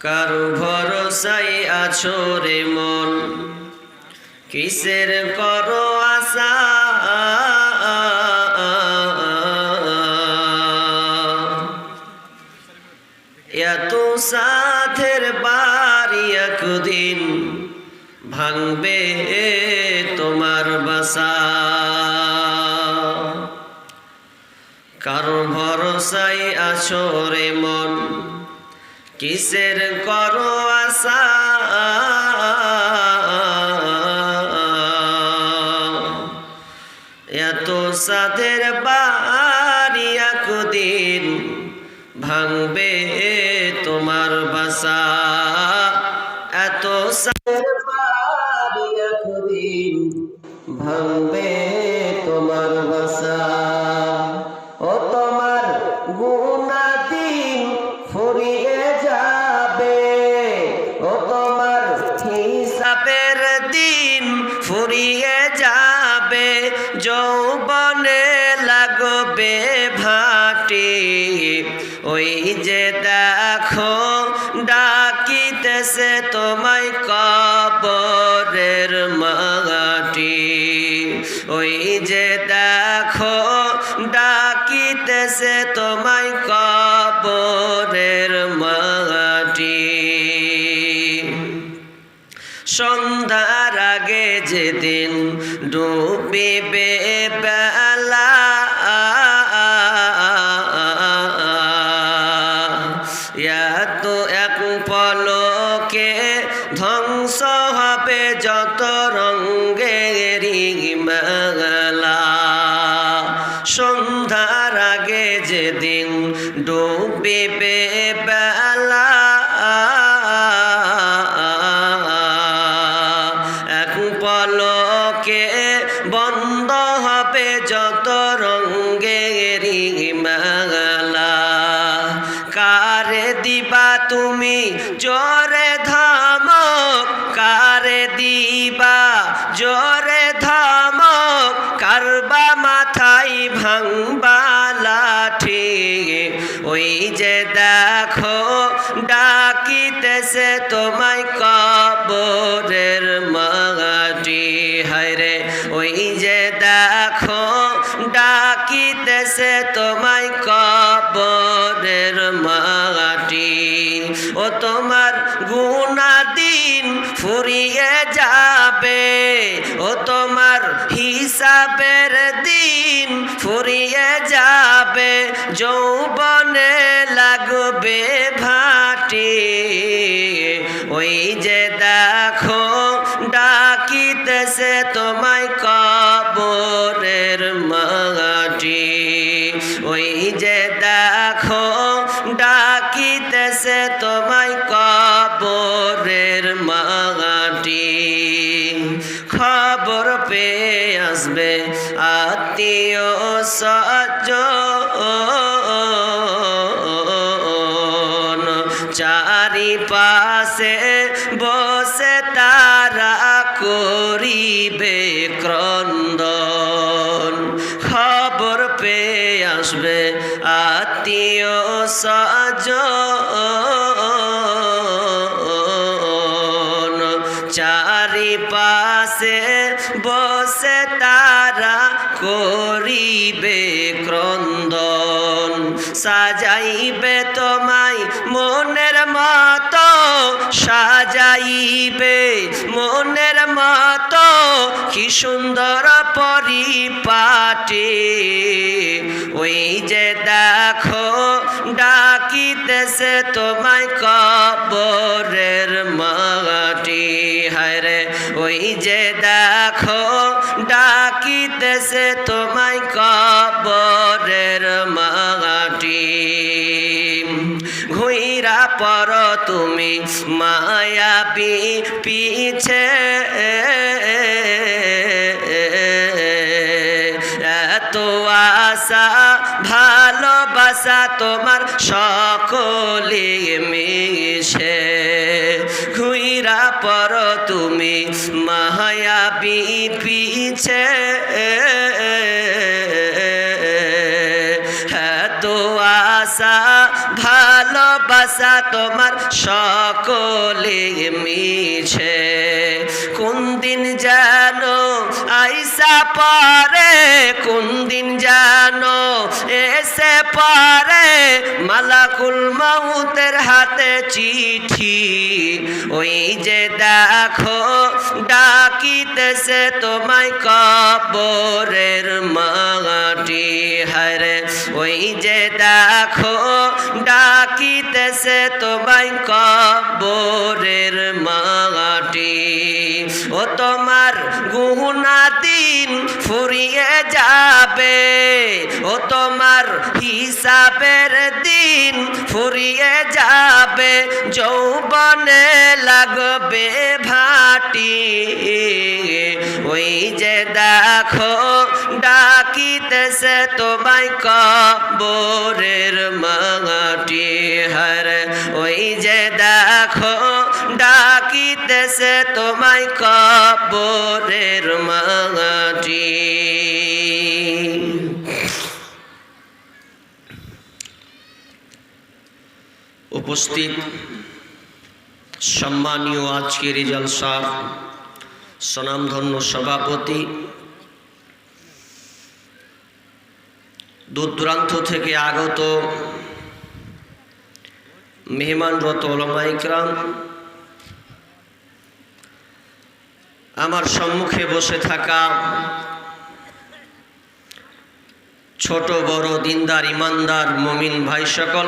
কারু ভরসাই আছো রে মন? কিসের করো আশা? এত সাথের বাড়ি একদিন ভাঙবে তোমার বাসা। কারও ভরসাই আছো রে মন? কিসের করো আশা এত সাধের বাড়ি একদিন ভাঙবে তোমার বাসা। এত সাধের বাড়ি একদিন ভাঙবে হিসাবের দিন ফুরিয়ে যাবে, যৌবনে লাগবে ভাটি। ওই যে দেখো, ডাকিতেছে তোমায় কবরের মাটি। ওই যে যেদিন ডুবিবে বেলা এত এক পলকে ধ্বংস হবে যত রঙ্গেরি মেলা। সন্ধ্যার আগে যেদিন ডুবিবে বেলা হবে যত রঙ্গেরি মেলা। কারে দিবা তুমি জোরে ধমক, কারে দিবা জোরে ধমক। কারবা মাথায় ভাঙবা লাঠি, ওই যে দেখো ডাকিতেছে তোমায় কবরের তোমার গুণা দিন ফুরিয়ে যাবে ও তোমার হিসাবের দিন ফুরিয়ে যাবে। যৌবনে লাগবে ভাটি। ওই যে দেখো ডাকিতেছে তোমায় কবরের মাটি। ওই যে দেখো ডাকিতেছে তোমায় আত্মীয় সজ চারি পাশে বসে তারা করিবে ক্রন্দন। খবর পেয়ে আসবে আত্মীয় সজ পাশে বসে তারা করিবে ক্রন্দন। সাজাইবে তোমায় মনের মতো, সাজাইবে মনের মতো, কি সুন্দর পরিপাটি। ওই যে দেখো, ডাকিতেছে তোমায় কবরের যে দেখো, ডাকিতেছে তোমায় কবরের মাটি। ঘুইরা পর তুমি মায়াবি পিছে। এত আশা, ভালোবাসা তোমার সকলে মিশে। ঘুইরা পর তুমি মায়াবি পিছে আশা, ভালোবাসা তোমার সকলে মিছে। কোন দিন জানো আইসা পরে কোন দিন জানো এসে পরে, মালাকুল মাউতের হাতে চিঠি। ওই যে দেখো, ডাকিতেছে তোমায় কবরের মাটি হারে ওই যে দেখো, ডাকিতেছে তোমায় কবরের মাটি। ও তোমার গুহনা দিন ফুরিয়ে যাবে। ও তোমার হিসাবের দিন ফুরিয়ে যাবে। যৌবনে লাগবে ভাটি। ওই যে দেখো, ডাকিতেছে তোমায় কবরের মাটি। হার ওই যে দেখো ডাকিতেছে তোমায় কবরের মাটি। উপস্থিত সম্মানীয় আজকের জলসার স্বনামধন্য সভাপতি দূর দূরান্ত থেকে আগত মেহমানরত ওলামাইকরাম আমার সম্মুখে বসে থাকা ছোট বড় দিনদার ইমানদার মমিন ভাই সকল